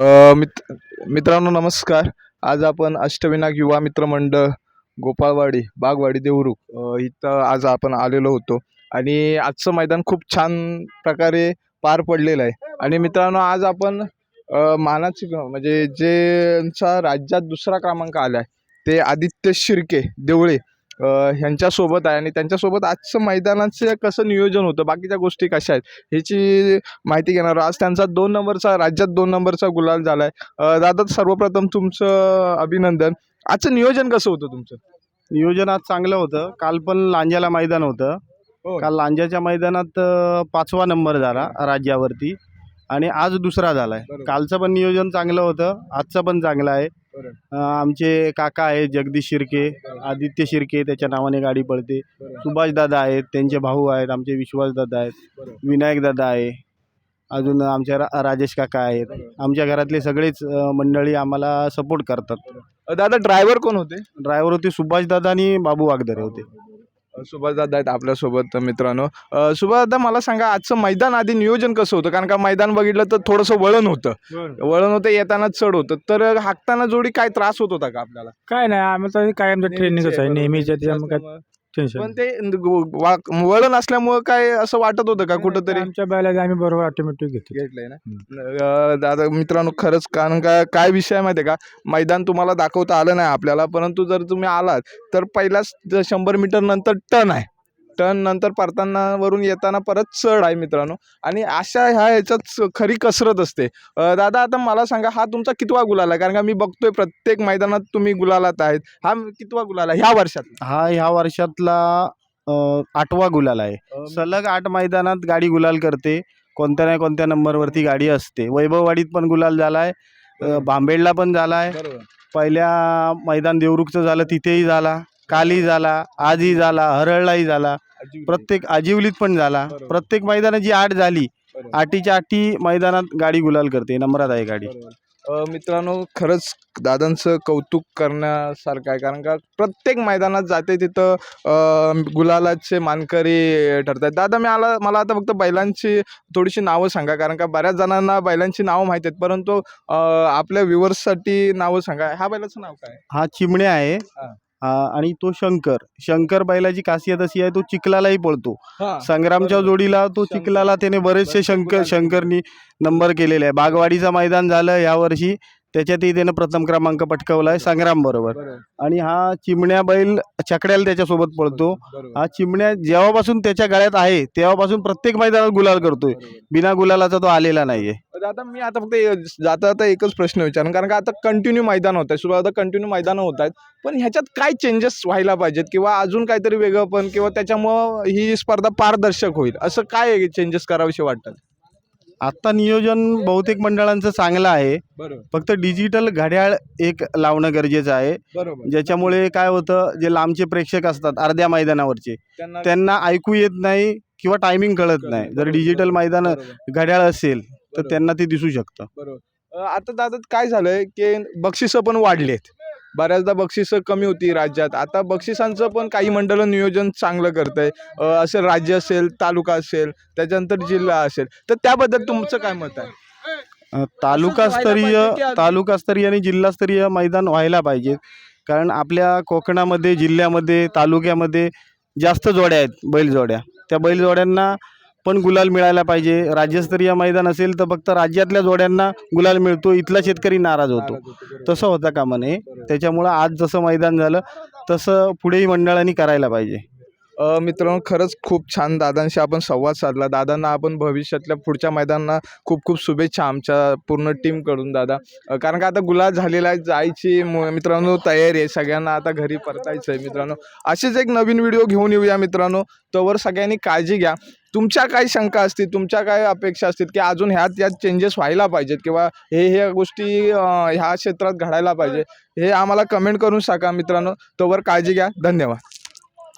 मित मित्रांनो नमस्कार. आज आपण अष्टविनायक युवा मित्र मंडळ गोपाळवाडी बागवाडी देवरुख इथं आज आपण आलेलो होतो. आणि आजचं मैदान खूप छान प्रकारे पार पडलेलं आहे. आणि मित्रांनो आज आपण मानाची म्हणजे ज्यांचा राज्यात दुसरा क्रमांक आला आहे ते आदित्य शिर्के देवळे. ह्यांच्यासोबत आहे आणि त्यांच्यासोबत आजचं मैदानाचं कसं नियोजन होतं? बाकीच्या गोष्टी कशा आहेत? ह्याची माहिती घेणार. आज त्यांचा दोन नंबरचा राज्यात दोन नंबरचा गुलाल झाला आहे दादा सर्वप्रथम तुमचं अभिनंदन. आजचं नियोजन कसं होतं तुमचं? नियोजन आज चांगलं होतं. काल पण लांजाला मैदान होतं. हो. काल लांजाच्या मैदानात पाचवा नंबर झाला राज्यावरती आणि आज दुसरा झाला आहे. कालचं पण नियोजन चांगलं होतं. आजचं पण चांगलं आहे. आमचे काका आहेत जगदीश शिर्के आदित्य शिर्के त्याच्या नावाने गाडी पळते सुभाष दादा आहेत त्यांचे भाऊ आहेत आमचे विश्वास दादा आहेत. बरोबर. विनायक दादा आहे. अजून आमच्या रा राजेश काका आहेत. आमच्या घरातले सगळेच मंडळी आम्हाला सपोर्ट करतात. दादा ड्रायव्हर कोण होते? ड्रायव्हर होते सुभाष दादा आणि बाबू वागदरे होते. सुभाष दादा आहेत आपल्यासोबत मित्रांनो. अ, सुभाष दादा मला सांगा आजचं मैदान आधी नियोजन कसं होतं? कारण का मैदान बघितलं तर थोडंसं वळण होतं. वळण होतं येताना चढ होतं. तर हाकताना जोडी काय त्रास होत होता का आपल्याला? काय नाही आम्ही तर कायमचं ट्रेनिंगच आहे. नेहमीच्या त्याच्यामुळे. काय पण ते वा- वळण असल्यामुळं काय असं वाटत होतं का कुठंतरी? आमच्या बैलाला आम्ही बरोबर ऑटोमॅटिक घेतो घेतलंय ना? अ, दादा मित्रांनो खरंच कारण का काय विषय आहे माहिती आहे का? मैदान तुम्हाला दाखवता आलं नाही आपल्याला परंतु जर तुम्ही आलात तर पहिलाच ज- शंभर मीटर नंतर टर्न आहे. टर्न नंतर परताना वरून येताना परत चढ आहे मित्रांनो. आणि अशा ह्या ह्याच्यात खरी कसरत असते. दादा आता मला सांगा हा तुमचा कितवा गुलाल आहे? कारण का मी बघतोय प्रत्येक मैदानात तुम्ही गुलालात आहेत. हा कितवा गुलाल आहे? ह्या वर्षात. हा ह्या वर्षातला आठवा गुलाल आहे. सलग आठ मैदानात गाडी गुलाल करते. कोणत्या ना कोणत्या नंबरवरती गाडी असते. वैभववाडीत पण गुलाल झाला आहे बांबेडला पण झाला आहे पहिल्या मैदान देवरुखचं झालं तिथेही झाला. कालही झाला. आजही झाला. हरळलाही झाला. प्रत्येक आजिवलीत पण झाला. प्रत्येक मैदानात जी आठ झाली. आठीच्या आठी मैदानात गाडी गुलाल करते नंबरात आहे गाडी. मित्रांनो खरंच दादांचं कौतुक करण्यासारखं आहे. कारण का प्रत्येक मैदानात जाते तिथं गुलालाचे मानकरी ठरतात दादा मी आला मला आता फक्त बैलांची थोडीशी नावं सांगा. कारण का बऱ्याच जणांना बैलांची नावं माहीत आहेत. परंतु आपल्या व्ह्युअर्ससाठी नावं सांगा. ह्या बैलाचं नाव काय? हा चिमण्या आहे. आणि तो शंकर. शंकर बैलाची खासियत अशी आहे तो चिखलालाही पळतो. संग्रामच्या. जोडीला तो. चिखलाला त्याने बरेचसे शंकर शंकरनी नंबर केलेले आहे. बागवाडीचं मैदान झालं यावर्षी. त्याच्यातही त्यानं प्रथम क्रमांक पटकावला आहे संग्राम बरोबर. आणि हा चिमण्या बैल चकड्याला त्याच्यासोबत पळतो. हा चिमण्या जेव्हापासून त्याच्या गळ्यात आहे तेव्हापासून प्रत्येक मैदानात गुलाल करतोय. बिना गुलालाचा तो आलेला नाहीये. दादा मी आता फक्त जाता जाता एकच प्रश्न विचारून कारण का आता कंटिन्यू मैदान होत आहे सुरुवात कंटिन्यू मैदानं होत आहेत. पण ह्याच्यात काय चेंजेस व्हायला पाहिजेत किंवा अजून काहीतरी वेगळं पण किंवा त्याच्यामुळं ही स्पर्धा पारदर्शक होईल असं काय चेंजेस करावेसे वाटतात? आता नियोजन बहुतेक मंडळांचं चांगलं आहे. बरोबर. फक्त डिजिटल घड्याळ एक लावणं गरजेचं आहे. बरोबर. ज्याच्यामुळे काय होतं जे लांबचे प्रेक्षक असतात अर्ध्या मैदानावरचे त्यांना त्यांना ऐकू येत नाही किंवा टायमिंग कळत नाही. जर डिजिटल मैदान बरोबर, घड्याळ असेल तर बरोबर. त्यांना ते दिसू शकतं. बरोबर. अ, आता दादा काय झालंय की बक्षिसं पण वाढलेत. बऱ्याचदा बक्षिसं कमी होती राज्यात. आता बक्षिसांचं पण काही मंडळ नियोजन चांगलं करतंय. आहे असं राज्य असेल तालुका असेल त्याच्यानंतर जिल्हा असेल. तर त्याबद्दल तुमचं काय मत आहे? तालुकास्तरीय तालुकास्तरीय आणि जिल्हास्तरीय मैदान व्हायला पाहिजेत कारण आपल्या कोकणामध्ये जिल्ह्यामध्ये तालुक्यामध्ये जास्त जोड्या आहेत बैलजोड्या. त्या बैलजोड्यांना पण गुलाल मिळायला पाहिजे. राज्यस्तरीय मैदान असेल तर फक्त राज्यातल्या जोड्यांना गुलाल मिळतो. इथला शेतकरी नाराज होतो. तसं होता कामा नये त्याच्यामुळं आज जसं मैदान झालं तसं पुढेही मंडळांनी करायला पाहिजे. मित्रांनो खरंच खूप छान दादांशी आपण संवाद साधला. दादांना आपण भविष्यातल्या पुढच्या मैदानांना खूप खूप शुभेच्छा आमच्या पूर्ण टीमकडून दादा. कारण का आता गुलाब झालेला आहे जायची मित्रांनो तयारी आहे. सगळ्यांना आता घरी परतायचं आहे मित्रांनो. असेच एक नवीन व्हिडिओ घेऊन येऊया मित्रांनो. तोवर सगळ्यांनी काळजी घ्या. तुमच्या काय शंका असतील तुमच्या काय अपेक्षा असतील की अजून ह्यात यात चेंजेस व्हायला पाहिजेत किंवा हे ह्या गोष्टी ह्या क्षेत्रात घडायला पाहिजे हे आम्हाला कमेंट करून सांगा मित्रांनो. तोवर काळजी घ्या. धन्यवाद.